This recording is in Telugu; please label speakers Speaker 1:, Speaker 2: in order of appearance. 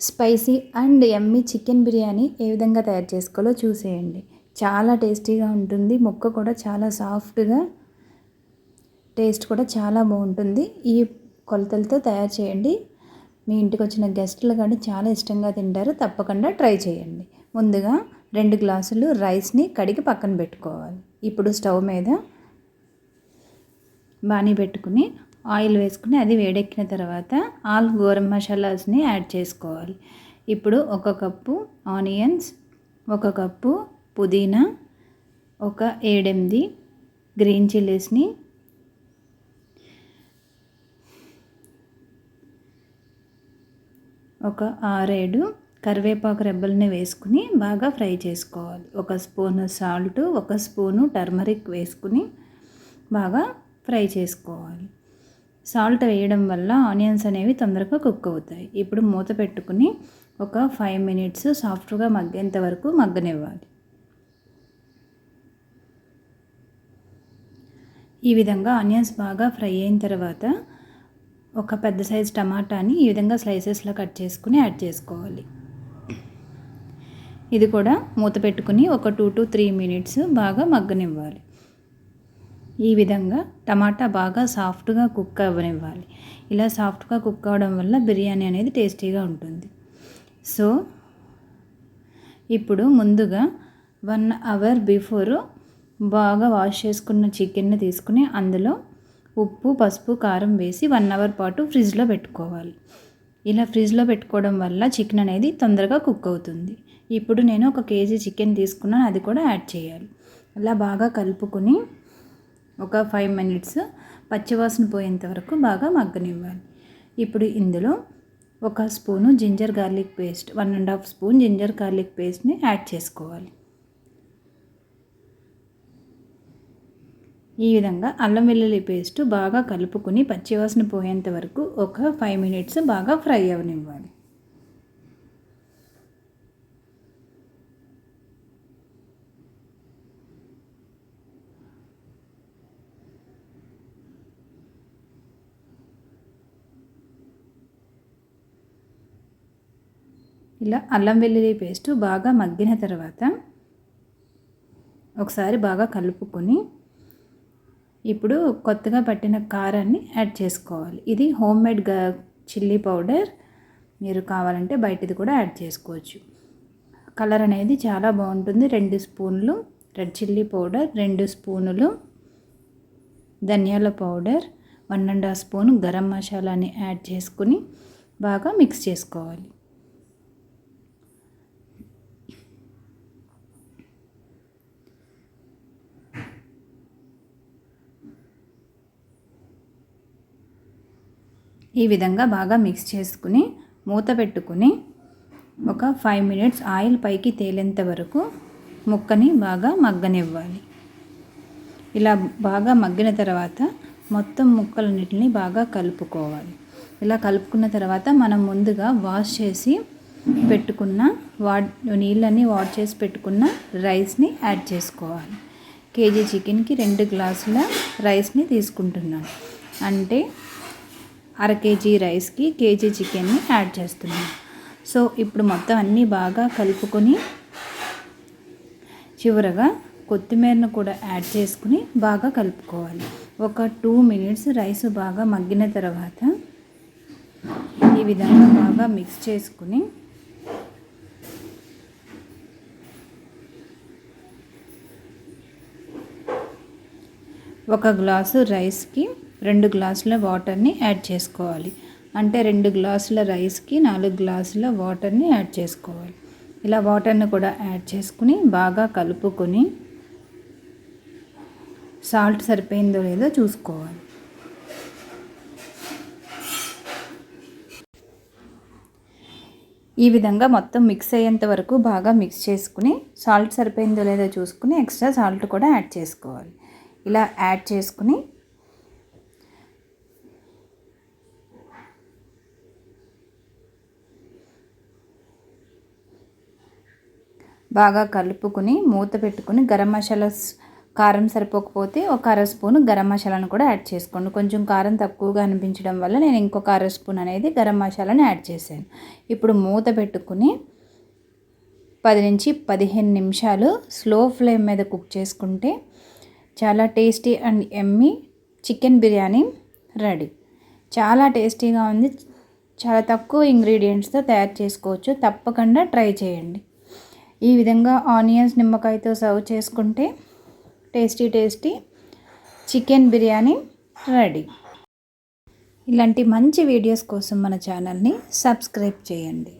Speaker 1: Spicy and yummy chicken biryani ఏ విధంగా తయారు చేసుకోవాలో చూసేయండి. చాలా టేస్టీగా ఉంటుంది. ముక్క కూడా చాలా సాఫ్ట్గా టేస్ట్ కూడా చాలా బాగుంటుంది. ఈ కొలతలతో తయారు చేయండి. మీ ఇంటికి వచ్చిన గెస్టులు కానీ చాలా ఇష్టంగా తింటారు. తప్పకుండా ట్రై చేయండి. ముందుగా రెండు గ్లాసులు రైస్ని కడిగి పక్కన పెట్టుకోవాలి. ఇప్పుడు స్టవ్ మీద బాణీ పెట్టుకుని ఆయిల్ వేసుకుని అది వేడెక్కిన తర్వాత ఆల్ గోరం మసాలాస్ని యాడ్ చేసుకోవాలి. ఇప్పుడు ఒక కప్పు ఆనియన్స్ ఒక కప్పు పుదీనా ఒక ఏడెనిమిది గ్రీన్ చిల్లీస్ని ఒక ఆరేడు కరివేపాకు రెబ్బల్ని వేసుకుని బాగా ఫ్రై చేసుకోవాలి. ఒక స్పూను సాల్ట్ ఒక స్పూను టర్మరిక్ వేసుకుని బాగా ఫ్రై చేసుకోవాలి. సాల్ట్ వేయడం వల్ల ఆనియన్స్ అనేవి తొందరగా కుక్ అవుతాయి. ఇప్పుడు మూత పెట్టుకుని ఒక ఫైవ్ మినిట్స్ సాఫ్ట్గా మగ్గేంత వరకు మగ్గనివ్వాలి. ఈ విధంగా ఆనియన్స్ బాగా ఫ్రై అయిన తర్వాత ఒక పెద్ద సైజ్ టమాటాని ఈ విధంగా స్లైసెస్లో కట్ చేసుకుని యాడ్ చేసుకోవాలి. ఇది కూడా మూత పెట్టుకుని ఒక టూ టు త్రీ మినిట్స్ బాగా మగ్గనివ్వాలి. ఈ విధంగా టమాటా బాగా సాఫ్ట్గా కుక్ అవ్వనివ్వాలి. ఇలా సాఫ్ట్గా కుక్ అవ్వడం వల్ల బిర్యానీ అనేది టేస్టీగా ఉంటుంది. సో ఇప్పుడు ముందుగా వన్ అవర్ బిఫోర్ బాగా వాష్ చేసుకున్న చికెన్ని తీసుకుని అందులో ఉప్పు పసుపు కారం వేసి వన్ అవర్ పాటు ఫ్రిడ్జ్లో పెట్టుకోవాలి. ఇలా ఫ్రిడ్జ్లో పెట్టుకోవడం వల్ల చికెన్ అనేది తొందరగా కుక్ అవుతుంది. ఇప్పుడు నేను ఒక కేజీ చికెన్ తీసుకున్నాను అది కూడా యాడ్ చేయాలి. అలా బాగా కలుపుకొని ఒక ఫైవ్ మినిట్స్ పచ్చివాసన పోయేంత వరకు బాగా మగ్గనివ్వాలి. ఇప్పుడు ఇందులో ఒక spoon ginger garlic paste one and half spoon ginger garlic పేస్ట్ని యాడ్ చేసుకోవాలి. ఈ విధంగా అల్లం వెల్లుల్లి పేస్ట్ బాగా కలుపుకుని పచ్చివాసన పోయేంత వరకు ఒక ఫైవ్ మినిట్స్ బాగా ఫ్రై అవనివ్వాలి. ఇలా అల్లం వెల్లుల్లి పేస్ట్ బాగా మగ్గిన తర్వాత ఒకసారి బాగా కలుపుకొని ఇప్పుడు కొత్తగా పట్టిన కారాన్ని యాడ్ చేసుకోవాలి. ఇది హోమ్ మేడ్ చిల్లీ పౌడర్. మీరు కావాలంటే బయటది కూడా యాడ్ చేసుకోవచ్చు. కలర్ అనేది చాలా బాగుంటుంది. రెండు స్పూన్లు రెడ్ చిల్లీ పౌడర్ రెండు స్పూనులు ధనియాల powder one and half spoon garam మసాలాని యాడ్ చేసుకుని బాగా మిక్స్ చేసుకోవాలి. ఈ విధంగా బాగా మిక్స్ చేసుకుని మూత పెట్టుకుని ఒక ఫైవ్ మినిట్స్ ఆయిల్ పైకి తేలేంత వరకు ముక్కని బాగా మగ్గనివ్వాలి. ఇలా బాగా మగ్గిన తర్వాత మొత్తం ముక్కలన్నిటిని బాగా కలుపుకోవాలి. ఇలా కలుపుకున్న తర్వాత మనం ముందుగా వాష్ చేసి పెట్టుకున్న వా నీళ్ళని వాష్ చేసి పెట్టుకున్న రైస్ని యాడ్ చేసుకోవాలి. కేజీ చికెన్కి రెండు గ్లాసుల రైస్ని తీసుకుంటున్నాను. అంటే అర కేజీ రైస్కి కేజీ చికెన్ని యాడ్ చేస్తున్నాను సో ఇప్పుడు మొత్తం అన్నీ బాగా కలుపుకొని చివరగా కొత్తిమీరను కూడా యాడ్ చేసుకుని బాగా కలుపుకోవాలి. ఒక టూ మినిట్స్ రైస్ బాగా మగ్గిన తర్వాత ఈ విధంగా బాగా మిక్స్ చేసుకుని ఒక గ్లాసు రైస్కి రెండు గ్లాసుల వాటర్ని యాడ్ చేసుకోవాలి. అంటే రెండు గ్లాసుల రైస్కి నాలుగు గ్లాసుల వాటర్ని యాడ్ చేసుకోవాలి. ఇలా వాటర్ని కూడా యాడ్ చేసుకుని బాగా కలుపుకొని సాల్ట్ సరిపోయిందో లేదో చూసుకోవాలి. ఈ విధంగా మొత్తం మిక్స్ అయ్యేంత వరకు బాగా మిక్స్ చేసుకుని సాల్ట్ సరిపోయిందో లేదో చూసుకుని ఎక్స్ట్రా సాల్ట్ కూడా యాడ్ చేసుకోవాలి. ఇలా యాడ్ చేసుకుని బాగా కలుపుకుని మూత పెట్టుకుని గరం మసాలా కారం సరిపోకపోతే ఒక అర స్పూన్ గరం మసాలాను కూడా యాడ్ చేసుకోండి. కొంచెం కారం తక్కువగా అనిపించడం వల్ల నేను ఇంకొక అర స్పూన్ అనేది గరం మసాలాని యాడ్ చేశాను. ఇప్పుడు మూత పెట్టుకుని పది నుంచి పదిహేను నిమిషాలు స్లో ఫ్లేమ్ మీద కుక్ చేసుకుంటే చాలా tasty and yummy chicken biryani ready. చాలా టేస్టీగా ఉంది. చాలా తక్కువ ఇంగ్రీడియంట్స్తో తయారు చేసుకోవచ్చు. తప్పకుండా ట్రై చేయండి. ఈ విధంగా ఆనియన్స్ నిమ్మకాయతో సర్వ్ చేసుకుంటే tasty tasty chicken biryani ready. ఇలాంటి మంచి వీడియోస్ కోసం మన ఛానల్ని సబ్స్క్రైబ్ చేయండి.